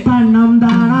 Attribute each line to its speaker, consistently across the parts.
Speaker 1: பணம் தானா?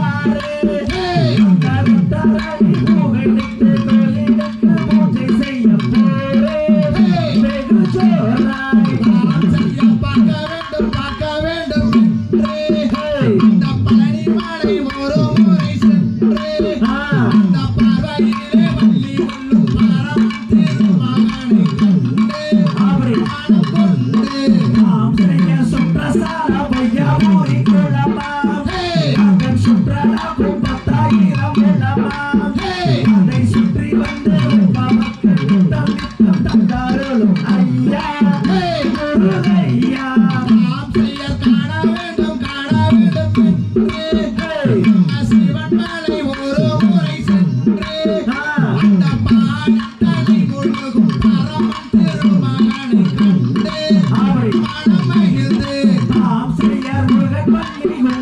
Speaker 1: Bye. I'm taking a sua praça. Yeah, we're